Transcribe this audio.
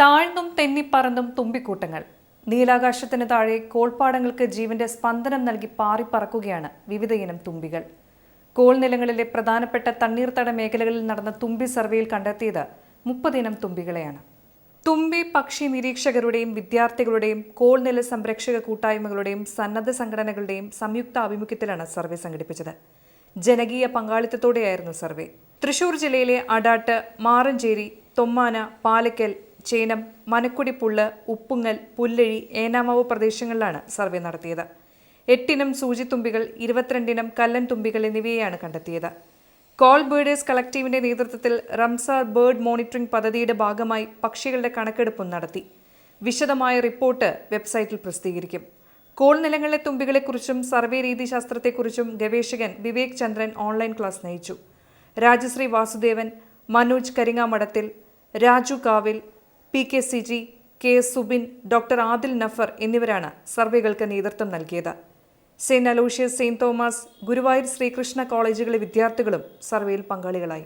താഴ്ന്നും തെന്നിപ്പറന്നും തുമ്പിക്കൂട്ടങ്ങൾ. നീലാകാശത്തിന് താഴെ കോൾപ്പാടങ്ങൾക്ക് ജീവന്റെ സ്പന്ദനം നൽകി പാറിപ്പറക്കുകയാണ് വിവിധയിനം തുമ്പികൾ. കോൾ നിലങ്ങളിലെ പ്രധാനപ്പെട്ട തണ്ണീർത്തട മേഖലകളിൽ നടന്ന തുമ്പി സർവേയിൽ കണ്ടെത്തിയത് മുപ്പതിനം തുമ്പികളെയാണ്. തുമ്പി പക്ഷി നിരീക്ഷകരുടെയും വിദ്യാർത്ഥികളുടെയും കോൾ നില സംരക്ഷക കൂട്ടായ്മകളുടെയും സന്നദ്ധ സംഘടനകളുടെയും സംയുക്ത ആഭിമുഖ്യത്തിലാണ് സർവേ സംഘടിപ്പിച്ചത്. ജനകീയ പങ്കാളിത്തത്തോടെയായിരുന്നു സർവേ. തൃശൂർ ജില്ലയിലെ അടാട്ട് മാറഞ്ചേരി തൊമ്മാന പാലക്കൽ ചേനം മനക്കുടി പുള്ള് ഉപ്പുങ്ങൽ പുല്ലഴി ഏനാമാവ് പ്രദേശങ്ങളിലാണ് സർവേ നടത്തിയത്. എട്ടിനം സൂചിത്തുമ്പികൾ ഇരുപത്തിരണ്ടിനം കല്ലൻ തുമ്പികൾ എന്നിവയെയാണ് കണ്ടെത്തിയത്. കോൾ ബേഡേഴ്സ് കളക്റ്റീവിന്റെ നേതൃത്വത്തിൽ റംസാർ ബേർഡ് മോണിറ്ററിംഗ് പദ്ധതിയുടെ ഭാഗമായി പക്ഷികളുടെ കണക്കെടുപ്പും നടത്തി. വിശദമായ റിപ്പോർട്ട് വെബ്സൈറ്റിൽ പ്രസിദ്ധീകരിക്കും. കോൾ നിലങ്ങളിലെ തുമ്പികളെക്കുറിച്ചും സർവേ രീതിശാസ്ത്രത്തെക്കുറിച്ചും ഗവേഷകൻ വിവേക് ചന്ദ്രൻ ഓൺലൈൻ ക്ലാസ് നയിച്ചു. Rajasree Vasudevan Manoj Karingamadathil Raju Kavil P K C G K S Subin doctor Adil Nafar എന്നിവരാണ് സർവേകൾക്ക് നേതൃത്വം നൽകിയത്. Saint Aloysius saint Thomas Guruvayur Sreekrishna കോളേജുകളിലെ വിദ്യാർത്ഥികളും സർവേയിൽ പങ്കാളികളായി.